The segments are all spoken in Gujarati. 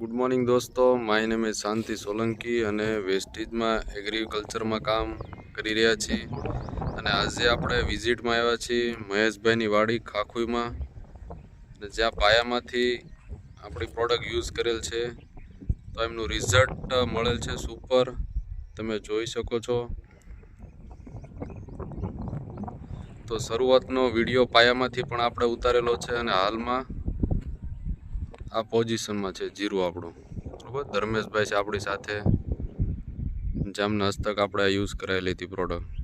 ગુડ મોર્નિંગ દોસ્તો. My name is Shanti Solanki અને વેસ્ટીજમાં એગ્રીકલ્ચરમાં કામ કરી રહ્યા છીએ. અને આજે આપણે વિઝિટમાં આવ્યા છીએ મહેશભાઈની વાડી ખાખુઈમાં. અને જ્યાં પાયામાંથી આપણી પ્રોડક્ટ યુઝ કરેલ છે. તો એમનું રિઝલ્ટ મળેલ છે સુપર તમે જોઈ શકો છો. તો શરૂઆતનો વીડિયો પાયામાંથી પણ આપણે ઉતારેલો છે અને હાલમાં આ પોઝિશનમાં છે જીરું આપણું. બરાબર? ધર્મેશભાઈ છે આપણી સાથે. જામના હસ્તક આપણે યુઝ કરાયેલી હતી product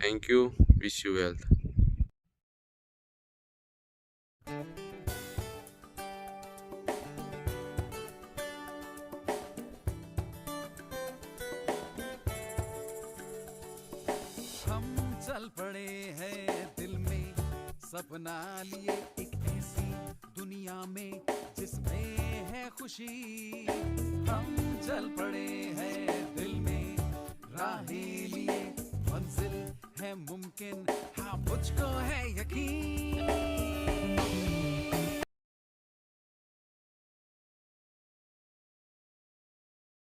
thank you wish you health चल पड़े हैं दिल में। सपना लिए एक ऐसी दुनिया में जिसमें है खुशी। हम चल पड़े हैं दिल में। राहें लिए मंजिल है मुमकिन। हाँ मुझको है यकीन।